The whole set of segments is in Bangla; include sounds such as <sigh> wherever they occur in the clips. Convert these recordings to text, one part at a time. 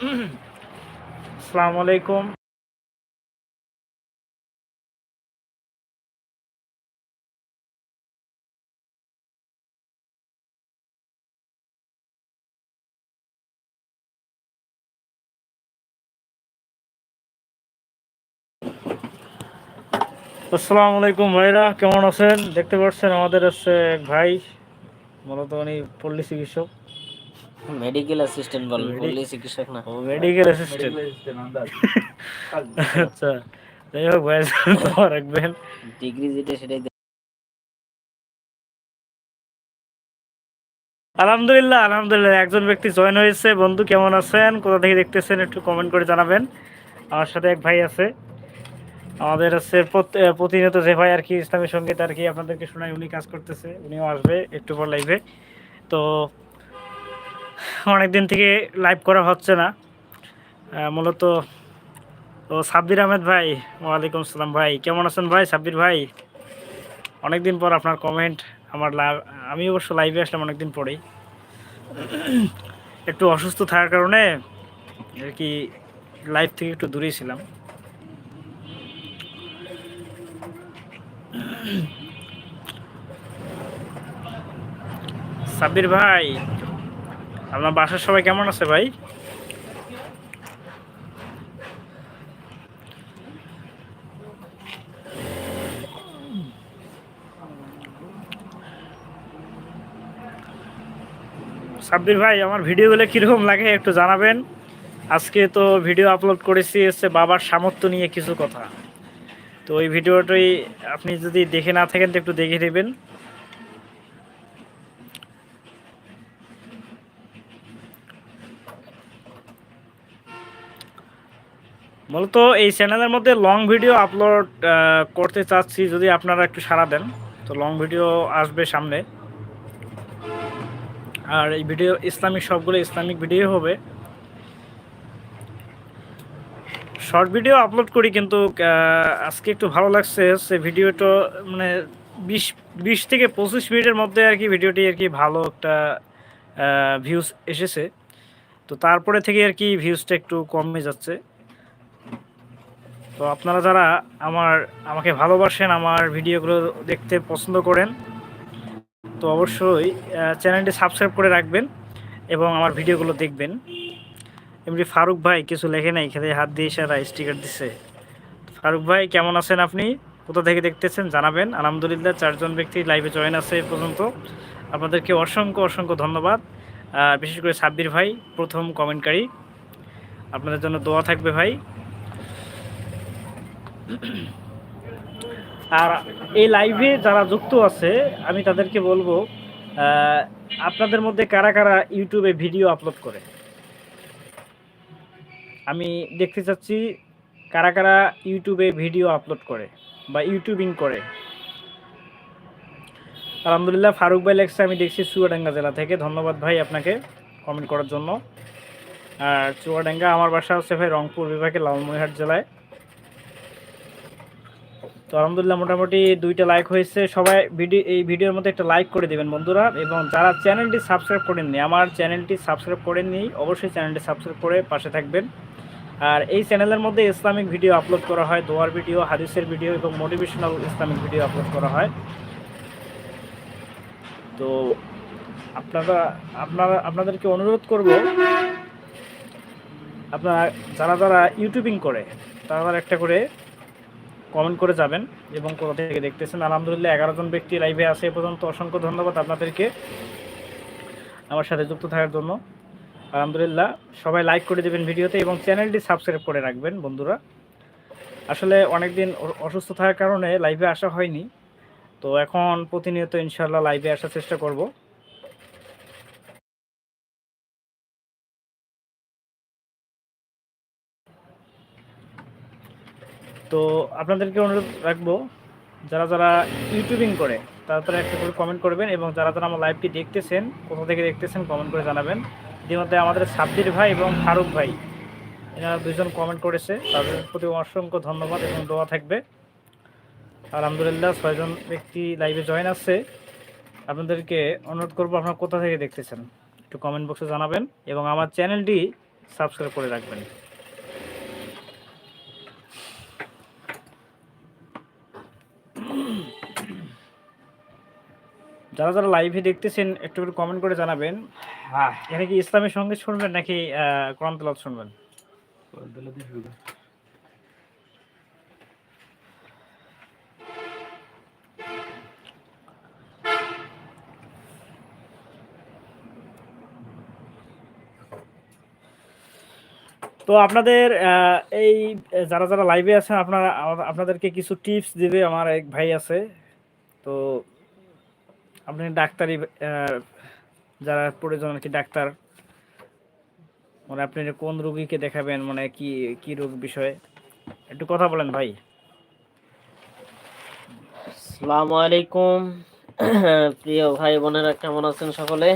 আসসালামু আলাইকুম। আসসালামু আলাইকুম ভাইরা, কেমন আছেন? দেখতে পাচ্ছেন আমাদের হচ্ছে এক ভাই, মূলত উনি পল্লী চিকিৎসক। মেডিকেল অ্যাসিস্ট্যান্ট বল পল্লী চিকিৎসক না। ও মেডিকেল অ্যাসিস্ট্যান্ট আচ্ছা যাই হোক ভাই রাখবেন। ডিগ্রি যেটা সেটাই আলহামদুলিল্লাহ আলহামদুলিল্লাহ একজন ব্যক্তি জয়েন হয়েছে। বন্ধু কেমন আছেন? কোথা থেকে দেখতেছেন একটু কমেন্ট করে জানাবেন। আমার সাথে এক ভাই আছে। আমাদের হচ্ছে প্রতিনিয়ত যে ভাই আর কি ইসলামী সংগীত আর কি আপনাদেরকে শোনায় উনি কাজ করতেছে উনিও আসবে একটু পর লাইভে তো অনেক দিন থেকে লাইভ করা হচ্ছে না। মূলত তো সাব্বির আহমেদ ভাই, ওয়ালাইকুম আসসালাম ভাই। কেমন আছেন ভাই, সাব্বির ভাই? অনেকদিন পর আপনার কমেন্ট আমার আমি অবশ্য লাইভে আসলাম অনেকদিন পরেই। <clears throat> একটু অসুস্থ থাকার কারণে আর কি লাইভ থেকে একটু দূরেই ছিলাম। <clears throat> সাব্বির ভাই আপনার বাসার সবাই কেমন আছে ভাই? সাব্বির ভাই, আমার ভিডিওগুলো কীরকম লাগে একটু জানাবেন। আজকে তো ভিডিও আপলোড করেছি, হচ্ছে বাবার সামর্থ্য নিয়ে কিছু কথা। তো ওই ভিডিওটাই আপনি যদি দেখে না থাকেন, তো একটু দেখে নেবেন। মূলত এই চ্যানেলের মধ্যে লং ভিডিও আপলোড করতে চাচ্ছি যদি আপনারা একটু সাড়া দেন। তো লং ভিডিও আসবে সামনে। আর এই ভিডিও ইসলামিক সবগুলো ইসলামিক ভিডিও হবে। শর্ট ভিডিও আপলোড করি কিন্তু আজকে একটু ভালো লাগছে সে ভিডিওটা মানে বিশ বিশ থেকে পঁচিশ মিনিটের মধ্যে আর কি ভিডিওটি আর কি ভালো একটা ভিউজ এসেছে। তো তারপরে থেকে আর কি ভিউজটা একটু কমে যাচ্ছে। তো আপনারা যারা আমার, আমাকে ভালোবাসেন, আমার ভিডিওগুলো দেখতে পছন্দ করেন, তো অবশ্যই চ্যানেলটি সাবস্ক্রাইব করে রাখবেন এবং আমার ভিডিওগুলো দেখবেন। এমনি ফারুক ভাই, কিছু লেখে নাই, খেতে হাত দিয়ে সারা স্টিকার দিছে। ফারুক ভাই, কেমন আছেন আপনি? কোথা থেকে দেখতেছেন? জানাবেন। আলহামদুলিল্লাহ, চারজন ব্যক্তি লাইভে জয়েন আছে এ পর্যন্ত। আপনাদেরকে অসংখ্য অসংখ্য ধন্যবাদ। আর বিশেষ করে সাব্বির ভাই, প্রথম কমেন্টকারী আপনাদের জন্য দোয়া থাকবে ভাই। আর এই লাইভে যারা যুক্ত আছে, আমি তাদেরকে বলব আপনাদের মধ্যে কারা কারা ইউটিউবে ভিডিও আপলোড করে? আমি দেখতে চাচ্ছি কারা কারা ইউটিউবে ভিডিও আপলোড করে বা ইউটিউবিং করে। আলহামদুলিল্লাহ, ফারুক ভাই লেখছে, আমি দেখছি চুয়াডাঙ্গা জেলা থেকে। ধন্যবাদ ভাই আপনাকে কমেন্ট করার জন্য। আর চুয়াডাঙ্গা, আমার বাসা হচ্ছে ভাই রংপুর বিভাগে লালমনিরহাট জেলায়। তো আলহামদুলিল্লাহ মোটামুটি দুইটা লাইক হয়েছে। সবাই ভিডিও এই ভিডিওর মধ্যে একটা লাইক করে দেবেন বন্ধুরা। এবং যারা চ্যানেলটি সাবস্ক্রাইব করেননি, আমার চ্যানেলটি সাবস্ক্রাইব করেননি অবশ্যই চ্যানেলটি সাবস্ক্রাইব করে পাশে থাকবেন। আর এই চ্যানেলের মধ্যে ইসলামিক ভিডিও আপলোড করা হয়, দোয়ার ভিডিও, হাদিসের ভিডিও এবং মোটিভেশনাল ইসলামিক ভিডিও আপলোড করা হয়। তো আপনারা আপনারা আপনাদেরকে অনুরোধ করব, আপনারা যারা যারা ইউটিউবিং করে, তারা একটা করে কমেন্ট করে যাবেন এবং কোথা থেকে দেখতেছেন। আলহামদুলিল্লাহ এগারো জন ব্যক্তি লাইভে আসে এ পর্যন্ত। অসংখ্য ধন্যবাদ আপনাদেরকে আমার সাথে যুক্ত থাকার জন্য। আলহামদুলিল্লাহ, সবাই লাইক করে দেবেন ভিডিওতে এবং চ্যানেলটি সাবস্ক্রাইব করে রাখবেন বন্ধুরা। আসলে অনেকদিন অসুস্থ থাকার কারণে লাইভে আসা হয়নি। তো এখন প্রতিনিয়ত ইনশাল্লাহ লাইভে আসার চেষ্টা করব। তো আপনাদেরকে অনুরোধ রাখব, যারা যারা ইউটিউবিং করে, তারা তারা একটা করে কমেন্ট করবেন এবং যারা যারা আমার লাইভটি দেখতেছেন, কোথা থেকে দেখতেছেন কমেন্ট করে জানাবেন। ইতিমধ্যে আমাদের সাব্বির ভাই এবং ফারুক ভাই, এনারা দুজন কমেন্ট করেছে, তাদের প্রতি অসংখ্য ধন্যবাদ এবং দোয়া থাকবে। আলহামদুলিল্লাহ, ছয়জন ব্যক্তি লাইভে জয়েন আছে। আপনাদেরকে অনুরোধ করব, আপনারা কোথা থেকে দেখতেছেন? একটু কমেন্ট বক্সে জানাবেন এবং আমার চ্যানেলটি সাবস্ক্রাইব করে রাখবেন। যারা যারা লাইভে দেখতেছেন একটু একটু কমেন্ট করে জানাবেন। হ্যাঁ। এখানে কি ইসলামের সঙ্গে শুনবেন নাকি কোরআন তেলাওয়াত শুনবেন? তো আপনাদের আহ, এই যারা যারা লাইভে আছেন আপনারা আপনাদেরকে কিছু টিপস দিবে আমার এক ভাই আছে। তো আপনি ডাক্তারি যারা প্রয়োজন আর কি ডাক্তার মানে আপনি কোন রোগীকে দেখাবেন মানে কি কি রোগ বিষয়ে একটু কথা বলেন ভাই। আসসালামু আলাইকুম। <clears throat> প্রিয় ভাই বোনেরা কেমন আছেন সকলে?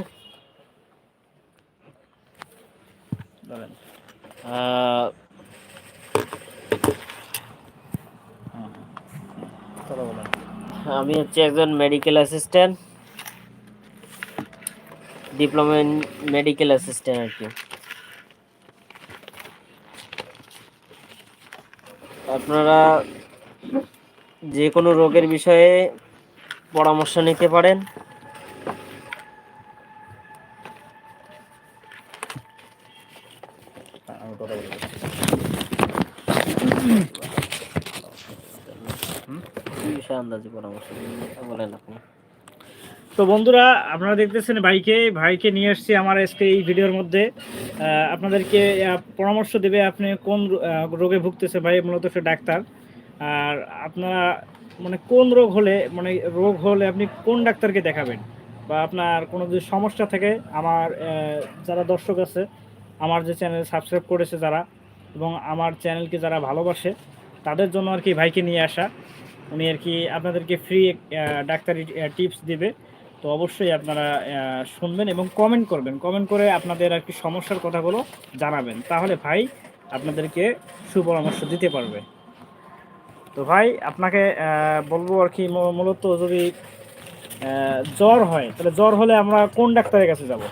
কথা বলেন। আমি হচ্ছে একজন medical assistant diploma in medical assistant আর কি। আপনারা যে কোনো রোগের বিষয়ে পরামর্শ নিতে পারেন। বিষয়ে আন্দাজে পরামর্শ বলেন আপনি? তো বন্ধুরা, আপনারা দেখতেছেন ভাইকে। ভাইকে নিয়ে এসেছি আমার আজকে এই ভিডিওর মধ্যে। আপনাদেরকে পরামর্শ দেবে আপনি কোন রোগে ভুগতেছে ভাই মূলত সে ডাক্তার। আর আপনারা মানে কোন রোগ হলে মানে রোগ হলে আপনি কোন ডাক্তারকে দেখাবেন? বা আপনার কোনো যদি সমস্যা থাকে, আমার যারা দর্শক আছে, আমার যে চ্যানেল সাবস্ক্রাইব করেছে যারা এবং আমার চ্যানেলকে যারা ভালোবাসে, তাদের জন্য আর কি ভাইকে নিয়ে আসা। উনি আর কি আপনাদেরকে ফ্রি ডাক্তারি টিপস দিবে। তো অবশ্যই আপনারা শুনবেন এবং কমেন্ট করবেন। কমেন্ট করে আপনাদের আর কি সমস্যার কথাগুলো জানাবেন। তাহলে ভাই আপনাদেরকে সুপরামর্শ দিতে পারবে। তো ভাই, আপনাকে বলব আর কি মূলত যদি জ্বর হয়, তাহলে জ্বর হলে আমরা কোন ডাক্তারের কাছে যাব?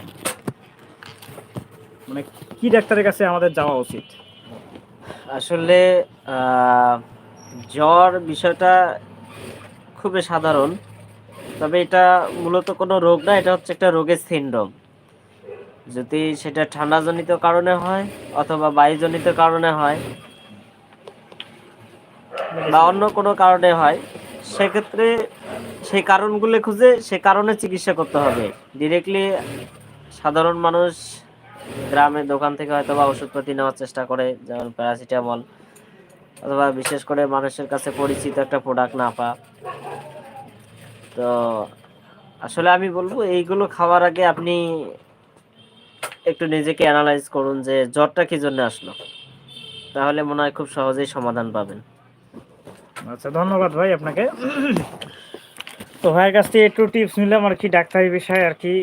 মানে কি ডাক্তারের কাছে আমাদের যাওয়া উচিত? আসলে জ্বর বিষয়টা খুবই সাধারণ। তবে এটা মূলত কোনো রোগ না, এটা হচ্ছে একটা রোগের সিন্ড্রোম যদি সেটা ঠান্ডাজনিত কারণে হয় অথবা বায়ুজনিত কারণে হয় বা অন্য কোনো কারণে হয়, সেক্ষেত্রে সেই কারণগুলো খুঁজে সে কারণে চিকিৎসা করতে হবে। ডিরেক্টলি সাধারণ মানুষ গ্রামের দোকান থেকে হয়তো বা ওষুধপাতি নেওয়ার চেষ্টা করে, যেমন প্যারাসিটামল অথবা বিশেষ করে মানুষের কাছে পরিচিত একটা প্রোডাক্ট না পা তো আসলে আমি বলব, এইগুলো খাওয়ার আগে আপনি একটু নিজেকে অ্যানালাইজ করুন যে জ্বরটা কি জন্য আসলো। তাহলে মনে হয় খুব সহজেই সমাধান পাবেন। আচ্ছা ধন্যবাদ ভাই আপনাকে। তো ভাইয়ের কাছ থেকে একটু টিপস নিলাম আর কি, ডাক্তারি বিষয়ে আর কি।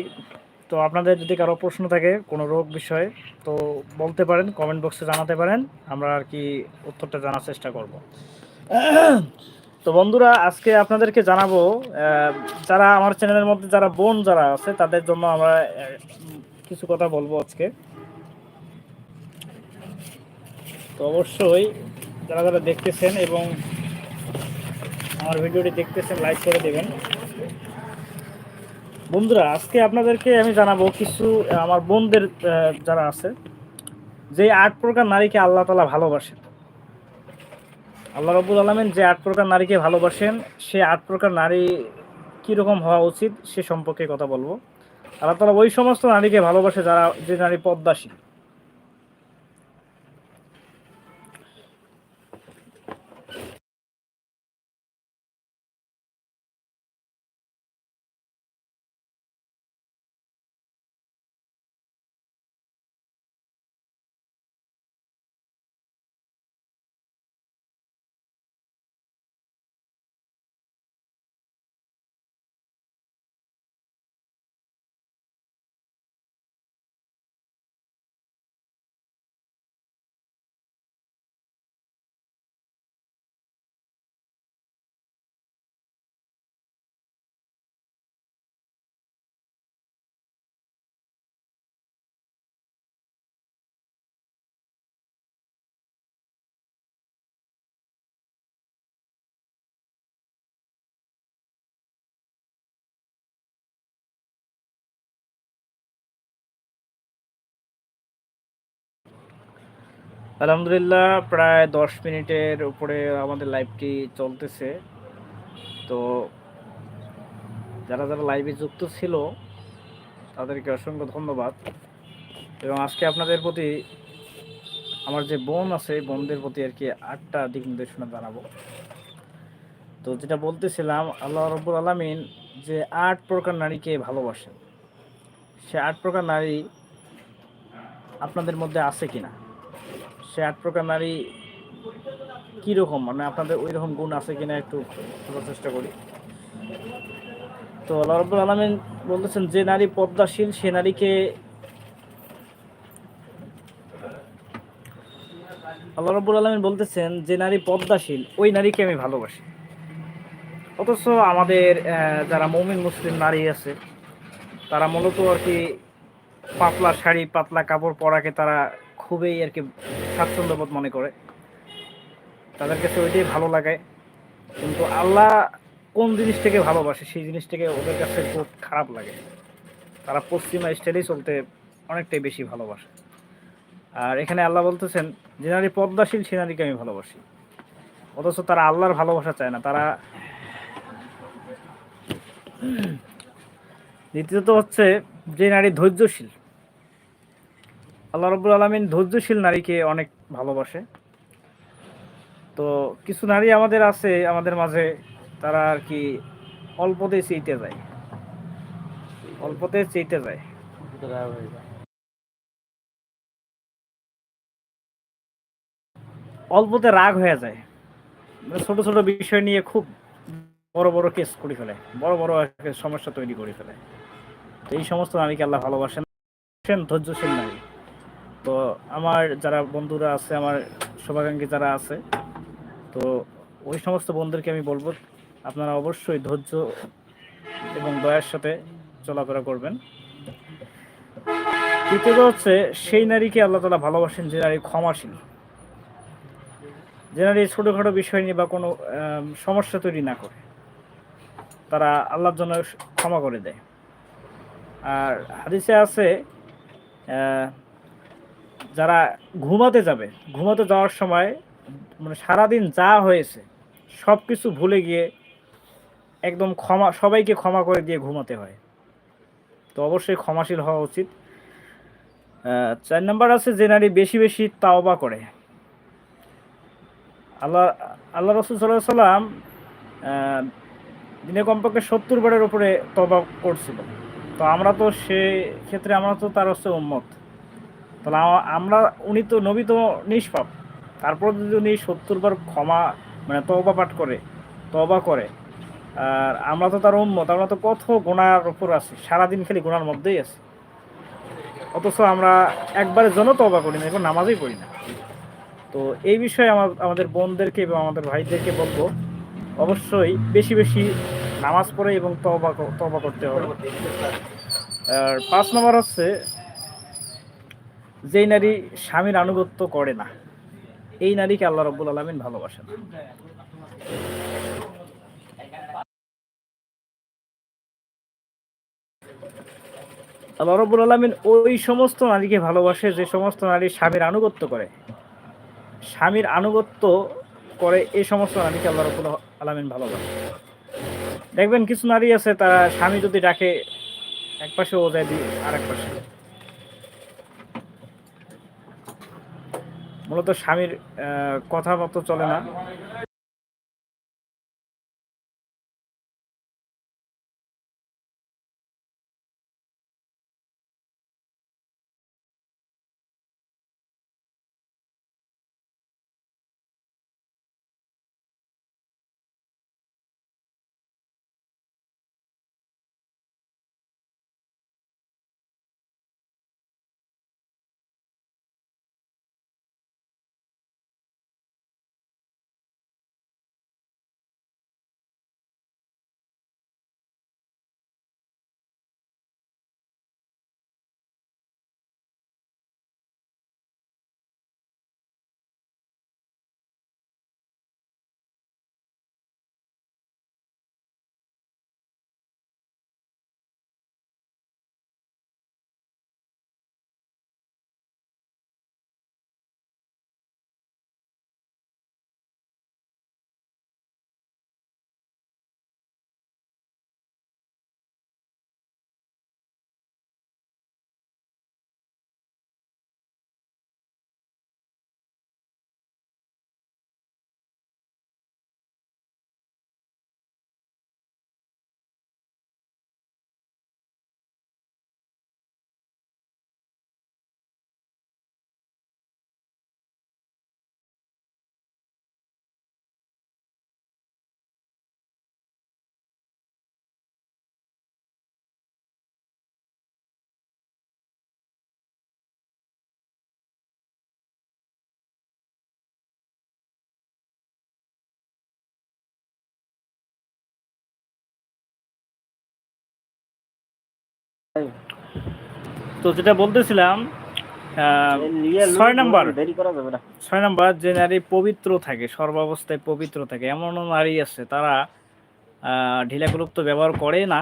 তো আপনাদের যদি কারও প্রশ্ন থাকে, কোনো রোগ বিষয়ে, তো বলতে পারেন কমেন্ট বক্সে জানাতে পারেন। আমরা আর কি উত্তরটা জানার চেষ্টা করব। তো বন্ধুরা, আজকে আপনাদেরকে জানাব যারা আমার চ্যানেলের মধ্যে যারা বোন যারা আছে, তাদের জন্য আমরা কিছু কথা বলব আজকে। তো অবশ্যই যারা যারা দেখতেছেন এবং আমার ভিডিওটি দেখতেছেন লাইক করে দেবেন। বন্ধুরা, আজকে আপনাদেরকে আমি জানাব কিছু আমার বোনদের যারা আছে, যে আট প্রকার নারীকে আল্লাহ তালা ভালোবাসেন। আল্লাহ রবুল আলমেন যে আট প্রকার নারীকে ভালোবাসেন, সে আট প্রকার নারী কীরকম হওয়া উচিত সে সম্পর্কে কথা বলব। আল্লাহ তালা ওই সমস্ত নারীকে ভালোবাসে যারা যে নারী পদ্মাসী। আলহামদুলিল্লাহ, প্রায় দশ মিনিটের উপরে আমাদের লাইভটি চলতেছে। তো যারা যারা লাইভে যুক্ত ছিল, তাদেরকে অসংখ্য ধন্যবাদ। এবং আজকে আপনাদের প্রতি আমার যে বোন আছে বোনদের প্রতি আর কি আটটা দিক নির্দেশনা জানাব। তো যেটা বলতেছিলাম, আল্লাহ রব্বুল আলমিন যে আট প্রকার নারীকে ভালোবাসেন। সে আট প্রকার নারী আপনাদের মধ্যে আছে কিনা? সে আট প্রকার নারী কীরকম? মানে আপনাদের ওই রকম গুণ আছে কিনা একটু বোঝার চেষ্টা করি। তো আল্লাহ আলমিন বলতেছেন, যে নারী পদ্মাশীল, সে নারীকে আল্লাহ রব্বুল আলমিন বলতেছেন, যে নারী পদ্মাশীল, ওই নারীকে আমি ভালোবাসি। অথচ আমাদের যারা মমিন মুসলিম নারী আছে, তারা মূলত আর কি পাতলা শাড়ি, পাতলা কাপড় পরাকে তারা খুবই আর কি স্বাচ্ছন্দ্যবোধ মনে করে। তাদের কাছে ওইটাই ভালো লাগে। কিন্তু আল্লাহ কোন জিনিসটাকে ভালোবাসে, সেই জিনিসটাকে ওদের কাছে খুব খারাপ লাগে। তারা পশ্চিমা স্টাইলেই চলতে অনেকটাই বেশি ভালোবাসে। আর এখানে আল্লাহ বলতেছেন, যে নারী পদ্মাশীল, সে নারীকে আমি ভালোবাসি। অথচ তারা আল্লাহর ভালোবাসা চায় না। তারা দ্বিতীয়ত হচ্ছে, যে নারী ধৈর্যশীল আল্লাহ রব্বুল আলমিন ধৈর্যশীল নারীকে অনেক ভালোবাসে। তো কিছু নারী আমাদের আছে, আমাদের মাঝে, তারা আর কি অল্পতে চেইতে যায়। অল্পতে চেইতে যায়। অল্পতে রাগ হয়ে যায়। মানে ছোট ছোট বিষয় নিয়ে খুব বড় বড় কেস করে ফেলে, বড় বড় সমস্যা তৈরি করে ফেলে। এই সমস্ত নারীকে আল্লাহ ভালোবাসেন, ধৈর্যশীল নারী। তো আমার যারা বন্ধুরা আছে, আমার শুভাকাঙ্ক্ষী যারা আছে, তো ওই সমস্ত বন্ধুদেরকে আমি বলব, আপনারা অবশ্যই ধৈর্য এবং দয়ার সাথে চলাফেরা করবেন। তৃতীয়ত হচ্ছে, সেই নারীকে আল্লাহ তালা ভালোবাসেন যে নারী ক্ষমাশীল। যে নারী ছোটোখাটো বিষয় নিয়ে বা কোনো সমস্যা তৈরি না করে। তারা আল্লাহর জন্য ক্ষমা করে দেয়। আর হাদিসে আছে যারা ঘুমাতে যাবে, ঘুমাতে যাওয়ার সময় মানে সারাদিন যা হয়েছে সব কিছু ভুলে গিয়ে একদম ক্ষমা, সবাইকে ক্ষমা করে দিয়ে ঘুমাতে হয়। তো অবশ্যই ক্ষমাশীল হওয়া উচিত। চার নাম্বার আছে যে নারী বেশি বেশি তাওবা করে। আল্লাহ আল্লাহ রসুল সাল্লাহ সাল্লাম দিনে কমপক্ষে সত্তর বারের উপরে তবা করছিল। তো আমরা তো সে ক্ষেত্রে, আমরা তো তার হচ্ছে উম্মত। তাহলে আমরা, উনি তো নবী তো নিষ্পাপ। তারপর যদি উনি সত্তর বার ক্ষমা মানে তবা পাঠ করে তবা করে, আর আমরা তো তার উম্মত, আমরা তো কত গোনার উপর আছি, সারাদিন খালি গোনার মধ্যেই আছি। অথচ আমরা একবারের জন্য তবা করি না, এখন নামাজই পড়ি না। তো এই বিষয়ে আমার আমাদের বোনদেরকে এবং আমাদের ভাইদেরকে বলব, অবশ্যই বেশি বেশি নামাজ পড়ে এবং তবা তবা করতে হবে। আর পাঁচ নম্বর হচ্ছে যেই নারী স্বামীর আনুগত্য করে না, এই নারীকে আল্লাহ রব্বুল আলমিন ভালোবাসেন। আল্লাহ রব্বুল আলমিন ওই সমস্ত নারীকে ভালোবাসে, যে সমস্ত নারী স্বামীর আনুগত্য করে। স্বামীর আনুগত্য করে এই সমস্ত নারীকে আল্লাহ রব্বুল আলমিন ভালোবাসে। দেখবেন কিছু নারী আছে, তারা স্বামী যদি ডাকে এক পাশে ও যায় দিই আর এক পাশে। মূলত স্বামীর কথা মতো চলে না। তো যেটা বলতেছিলাম আহ, ছয় নাম্বার। ছয় নাম্বার যে নারী পবিত্র থাকে সর্বাবস্থায় পবিত্র থাকে এমনও নারী আছে তারা আহ, ঢিলা কলুপ তো ব্যবহার করে না।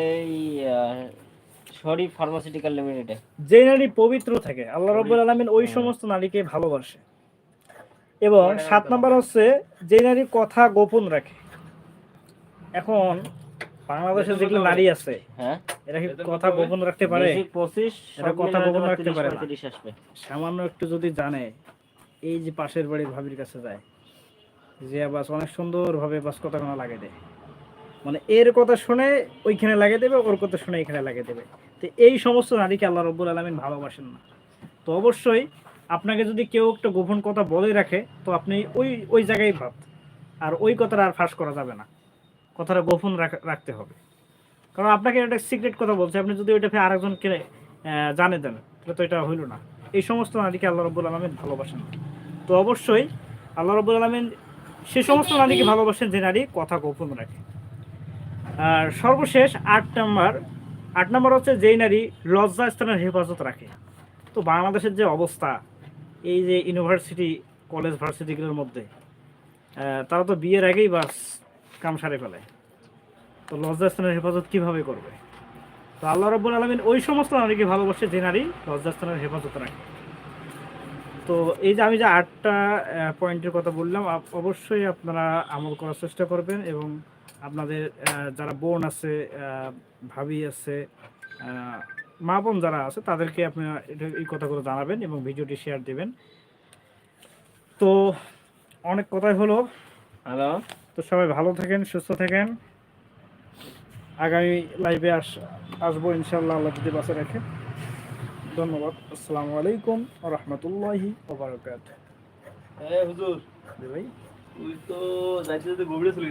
এই শরীফ ফার্মাসিউটিক্যাল লিমিটেডে যে নারী পবিত্র থাকে আল্লাহ রব্বুল আলমিন ওই সমস্ত নারীকে ভালোবাসে। এবং সাত নাম্বার হচ্ছে যে নারী কথা গোপন রাখে। এখন বাংলাদেশে যেগুলো নারী আছে হ্যাঁ? এরা কি কথা গোপন রাখতে পারে? বেসিক 25 এটা কথা গোপন রাখতে পারে না। 35 আসবে। সামান্য একটু যদি জানে এই যে পাশের বাড়ির ভাবির কাছে যায় যে বাস অনেক সুন্দর ভাবে বাস কথা কোনো লাগিয়ে দেয়। মানে এর কথা শুনে ওইখানে লাগিয়ে দেবে, ওর কথা শুনে এখানে লাগিয়ে দেবে। তো এই সমস্ত নারীকে আল্লাহ রব্বুল আলমিন ভালোবাসেন না। তো অবশ্যই আপনাকে যদি কেউ একটা গোপন কথা বলে রাখে, তো আপনি ওই ওই জায়গায় ভাব। আর ওই কথাটা আর ফাঁস করা যাবে না। কথাটা গোপন রাখ- রাখতে হবে। কারণ আপনাকে একটা সিক্রেট কথা বলছে, আপনি যদি ওইটা ফের আরেকজনকে জানে দেন, তাহলে তো এটা হইল না। এই সমস্ত নারীকে আল্লাহ রব্বুল আলমিন ভালোবাসেন তো অবশ্যই আল্লাহ রব্বুল আলমিন সে সমস্ত নারীকে ভালোবাসেন যে নারী কথা গোপন রাখে। আর সর্বশেষ আট নম্বর আট নম্বর হচ্ছে যেই নারী লজ্জা স্থানের হেফাজত রাখে। তো বাংলাদেশের যে অবস্থা, এই যে ইউনিভার্সিটি, কলেজ ভার্সিটিগুলোর মধ্যে তারা তো বিয়ের আগেই বাস কাম সারে ফেলে। তো লজ্জা স্থানের হেফাজত কীভাবে করবে? তো আল্লাহ রব্বুল আলমিন ওই সমস্ত নারীকে ভালোবাসে যে নারী লজ্জাস্থানের হেফাজত রাখে। তো এই যে আমি যে আটটা পয়েন্টের কথা বললাম অবশ্যই আপনারা আমল করার চেষ্টা করবেন এবং আপনাদের যারা বোন আছে ভাবি আছে মা বোন যারা আছে তাদেরকে আপনারা এটা- এই কথাগুলো জানাবেন এবং ভিডিওটি শেয়ার দেবেন। তো অনেক কথাই হলো। হ্যালো তো সবাই ভালো থাকেন সুস্থ থাকেন। আগামী লাইভে আস আসব ইনশাল্লাহ আল্লাহ যদি বাসে রাখে। ধন্যবাদ। আসসালামু আলাইকুম রহমতুল্লাহি ওবরাকাত হ্যাঁ হুজুর ভাই। তুই তো যাইতে যাইতে গভীরে চলে